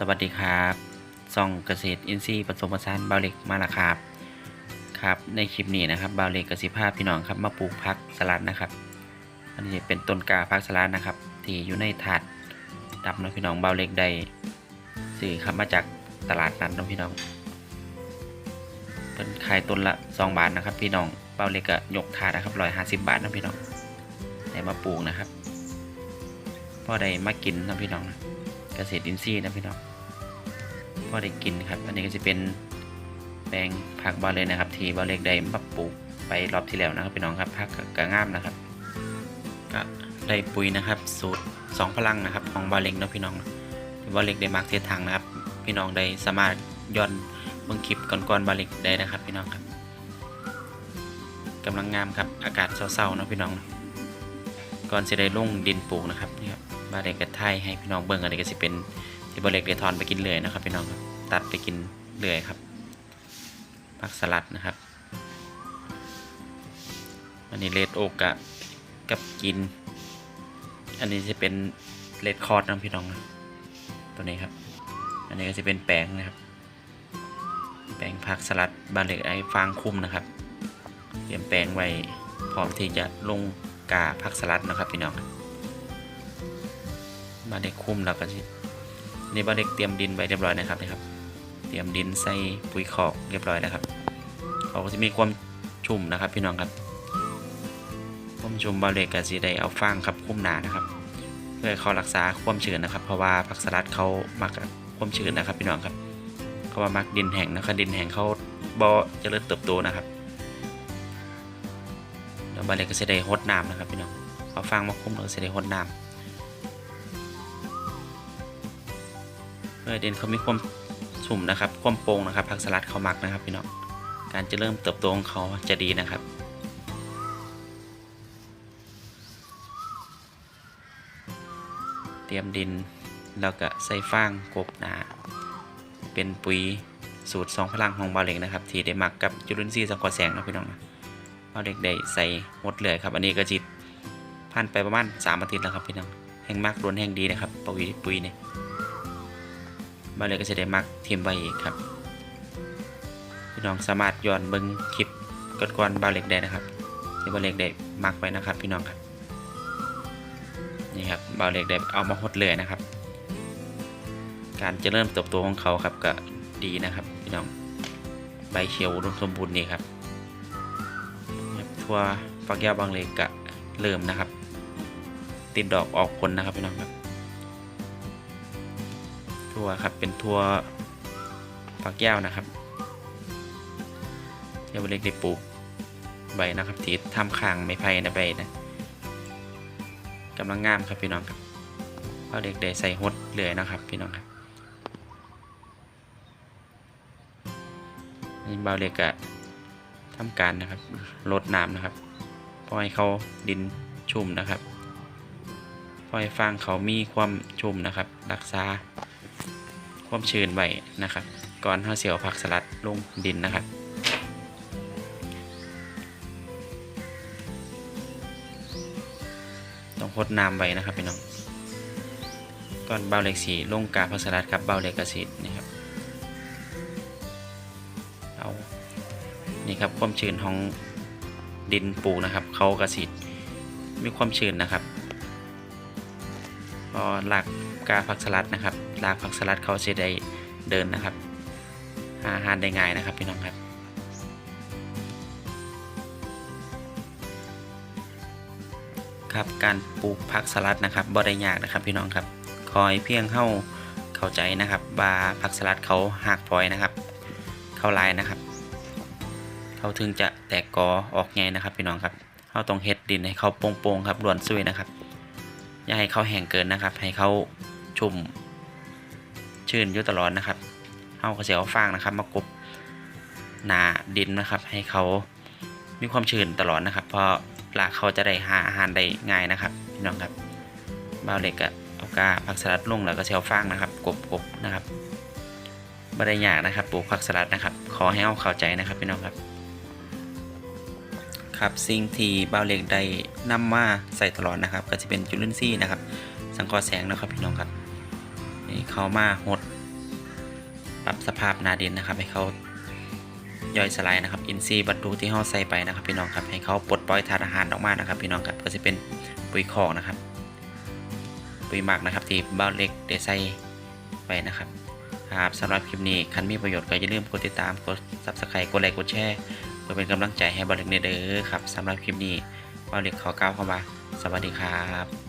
สวัสดีครับซ่องเกษตรอินทรีย์ผสมผสานบาวเล็กมาและครับ ครับ ในคลิปนี้นะครับบาวเล็กกสิภาพพี่น้องครับมาปลูกพักสลัดนะครับ อันนี้เป็นต้นกาพักสลัดนะครับ ที่อยู่ในถาดดำเนะพี่น้องบาวเล็กได้ซื้อครับมาจากตลาดนัดเนะพี่น้อง เป็นขายต้นละ2บาทนะครับ พี่น้องบาวเล็กก็ยกถาดนะครับร้อยห้าสิบบาทนะพี่น้องได้มาปลูกนะครับพอได้มากินนะพี่น้องนะ เกษตรอินทรีย์นะพี่น้องพอได้กินครับ อันนี้ก็จะเป็นแปลงผักบาเลยนะครับ ที่บาเล็กได้มาปลูกไปรอบที่แล้วนะครับพี่น้องครับผักกระงามนะครับก็ได้ปุ๋ยนะครับ สูตรสองพลังนะครับ ของบาเล็กนะพี่น้องที่บาเล็กได้มาร์กเส้นทางนะครับ พี่น้องได้สามารถย้อนเบิ่งคลิปก่อนๆบาเล็กได้นะครับ พี่น้องครับกำลังงามครับอากาศเศร้าๆนะพี่น้องก่อนจะได้ลงดินปลูกนะครับนี่ครับ บาเล็กกระไทยให้พี่น้องเบิ่งอันนี้ก็สิเป็นที่บาเล็กได้ทอนไปกินเลยนะครับพี่น้องครับตัดไปกินเลยครับผักสลัดนะครับ อันนี้เลดโอกะกับกิน อันนี้จะเป็นเลดคอร์ดนะพี่น้องนะตัวนี้ครับ อันนี้ก็จะเป็นแป้งนะครับแป้งผักสลัดบาเล็กไอ้ฟางคุ้มนะครับ เตรียมแป้งไว้พร้อมที่จะลงกาผักสลัดนะครับพี่น้อง บาเด็กคุ้มแล้วก็สินี่บาเด็กเตรียมดินไว้เรียบร้อยนะครับนะครับ เตรียมดินใส่ปุ๋ยคอกเรียบร้อยแล้วครับเขาก็จะมีความชุ่มนะครับ พี่น้องครับความชุ่มบาเด็กก็จะได้เอาฟางครับคุ้มหนานะครับ เพื่อเขารักษาความชื้นนะครับ เพราะว่าผักสลัดเขามักความชื้นนะครับ พี่น้องครับ เขาว่ามักดินแห้งนะครับดินแห้งเขาบ่เจะเริ่มเติบโตนะครับแล้วบาเด็กก็จะได้หดน้ำนะครับ พี่น้องเอาฟางมาคุ้มแล้วก็จะได้หดน้ำ เพื่อให้ดินเขามีความสุ่มนะครับ ความโปร่งนะครับผักสลัดเขามักนะครับพี่น้องการจะเริ่มเติบโตของเขาจะดีนะครับเตรียมดินแล้วก็ใส่ฟางกบหนา เป็นปุ๋ยสูตรสองพลังของบาเล็กนะครับ ที่ได้หมักกับจุลินทรีย์สังเคราะห์แสงนะพี่น้องนะบาเล็กได้ใส่หมดเลยครับ อันนี้ก็จิตผ่านไปประมาณ3อาทิตย์แล้วครับพี่น้องแห้งมากรวนแห้งดีนะครับปุ๋ยปุ๋ยเนี่ย บาเลยก็จะได้มักทีมไว้อีกครับพี่น้องสามารถย้อนเบิ้งคลิปก่อนๆบาเล็กได้นะครับที่บาเล็กได้มักไว้นะครับ พี่น้องครับนี่ครับบาเล็กได้เอามาหดเลยนะครับ การจะเริ่มเติบโตของเขาครับก็ดีนะครับพี่น้องใบเขียวอุดมสมบูรณ์นี่ครับครับทั่วฟักยาวบางเล็กก็เริ่มนะครับ ติดดอกออกผลนะครับพี่น้องครับ ทั่วครับ เป็นทั่วฝักยาวนะครับเดี๋ยวเล็กได้ปลูกใบนะครับที่ทำคางไม้ไผ่นะใบนะกำลังงามครับพี่น้องครับเอาเล็กได้ใส่หดเหลือยนะครับพี่น้องครับนี่เบาเล็กก็ทำการนะครับลดน้ำนะครับปล่อยเขาดินชุ่มนะครับปล่อยฟางเขามีความชุ่มนะครับ รักษา ความชื้นไว้นะครับ ก่อนเฮาเสียวผักสลัดลงดินนะครับต้องพดน้ำไว้นะครับพี่น้องก่อนเบาเล็กสีลงกาผักสลัดครับเบาเล็กกระสีนี่ครับเอานี่ครับความชื้นของดินปลูกนะครับ เขากระสีมีความชื้นนะครับ พอหลักกาผักสลัดนะครับรากผักสลัดเขาจะได้เดินนะครับหาอาหารได้ง่ายนะครับพี่น้องครับครับการปลูกผักสลัดนะครับบ่ได้ยากนะครับพี่น้องครับคอยเพียงเข้าเข้าใจนะครับว่าผักสลัดเขาหักพลอยนะครับ เข้าลายนะครับ เขาถึงจะแตกกอออกไงนะครับพี่น้องครับเขาต้องเฮ็ดดินให้เขาโป่งๆครับล้วนซุยนะครับ อย่าให้เขาแห้งเกินนะครับ ให้เขาชุ่มชื้นอยู่ตลอดนะครับเอากระเสียวฟางนะครับ มากบหนาดินนะครับ ให้เขามีความชื้นตลอดนะครับ เพราะรากเขาจะได้หาอาหารได้ง่ายนะครับพี่น้องครับบ่าเล็กก็เอากาผักสลัดลงแล้วก็เสียวฟางนะครับ กบกบนะครับบ่ได้ยากนะครับปลูกผักสลัดนะครับ ขอให้เอาเข้าใจนะครับพี่น้องครับ ครับสิ่งที่บาวเล็กได้นำมาใส่ตลอดนะครับ ก็จะเป็นจุลินทรีย์นะครับ สังเคราะห์แสงนะครับพี่น้องครับนี่เขามาหดปรับสภาพนาดินนะครับ ให้เขาย่อยสลายนะครับ อินทรีย์วัตถุที่เราใส่ไปนะครับ พี่น้องครับให้เขาปลดปล่อยธาตุอาหารออกมานะครับ พี่น้องครับก็จะเป็นปุ๋ยคอกนะครับ ปุ๋ยหมักนะครับที่บ้าเล็กได้ใส่ไปนะครับครับสำหรับคลิปนี้คันมีประโยชน์ก็อย่าลืมกดติดตามกด subscribe กดไลค์กดแชร์ พื่อเป็นกำลังใจให้บอลเล็กเด้อครับสำหรับคลิปนี้บอลเล็กขอกล่าวคำว่าสวัสดีครับ